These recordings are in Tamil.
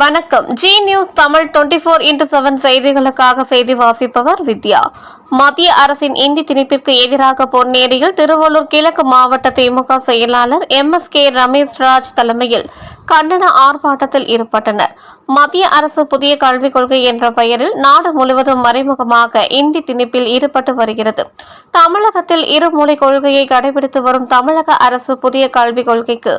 வணக்கம். Zee News Tamil twenty four into seven செய்திகளுக்காக செய்தி வாசிப்பவர் வித்யா. மத்திய அரசின் இந்தி திணிப்பிற்கு எதிராக பொன்னேரியில் திருவள்ளூர் கிழக்கு மாவட்ட திமுக செயலாளர் M S K Ramesh Raj தலைமையில் கண்டன ஆர்ப்பாட்டத்தில் ஈடுபட்டனர். மத்திய அரசு புதிய கல்விக் கொள்கை என்ற பெயரில் நாடு முழுவதும் மறைமுகமாக இந்தி திணிப்பில் ஈடுபட்டு வருகிறது. தமிழகத்தில் இருமொழி கொள்கையை கடைபிடித்து வரும் தமிழக அரசு புதிய கல்விக் கொள்கைக்கு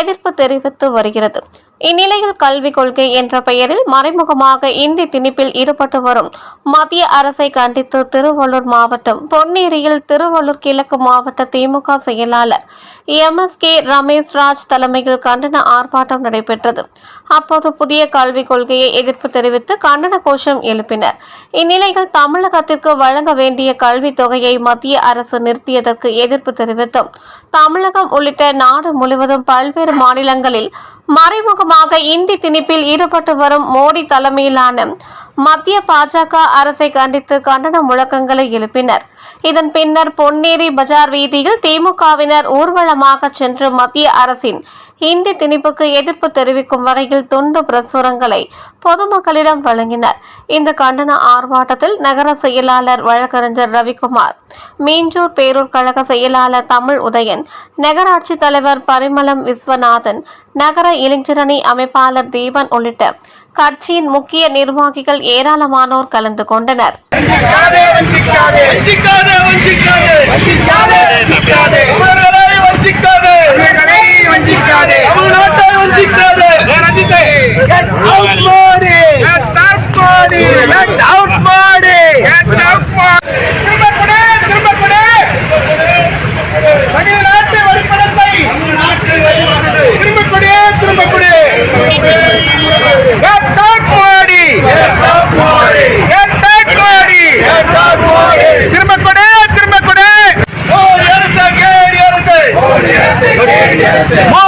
எதிர்ப்பு தெரிவித்து வருகிறது. இந்நிலையில் கல்விக் கொள்கை என்ற பெயரில் மறைமுகமாக இந்தி திணிப்பில் ஈடுபட்டு வரும். மத்திய அரசை கண்டித்து திருவள்ளூர் மாவட்டம் பொன்னேரியில் திருவள்ளூர் கிழக்கு மாவட்ட திமுக செயலாளர் M. S. K. Ramesh Raj தலைமையில் கண்டன ஆர்ப்பாட்டம் நடைபெற்றது. அப்போது புதிய கல்விக் கொள்கையை எதிர்ப்பு தெரிவித்து கண்டன கோஷம் எழுப்பினர். இந்நிலையில் தமிழகத்திற்கு வழங்க வேண்டிய கல்வித் தொகையை மத்திய அரசு நிறுத்தியதற்கு எதிர்ப்பு தெரிவித்தும். தமிழகம் உள்ளிட்ட நாடு முழுவதும் பல்வேறு மாநிலங்களில் மறைமுகமாக இந்தி திணிப்பில் ஈடுபட்டு வரும் மோடி தலைமையிலான மத்திய பாஜக அரசை கண்டித்து கண்டன முழக்கங்களை எழுப்பினர். இதன் பின்னர் பொன்னேரி பஜார் வீதியில் திமுகவினர் ஊர்வலமாக சென்று மத்திய அரசின் இந்தி திணிப்புக்கு எதிர்ப்பு தெரிவிக்கும் வகையில் துண்டு பிரசுரங்களை பொதுமக்களிடம் வழங்கினர். இந்த கண்டன ஆர்ப்பாட்டத்தில் நகர செயலாளர் வழக்கறிஞர் ரவிக்குமார் மீஞ்சூர் பேரூர் கழக செயலாளர் தமிழ் உதயன் நகராட்சி தலைவர் பரிமளம் விஸ்வநாதன் நகர இளைஞரணி அமைப்பாளர் தீபன் உள்ளிட்ட கட்சியின் முக்கிய நிர்வாகிகள் ஏராளமானோர் கலந்து கொண்டனர். Yeah.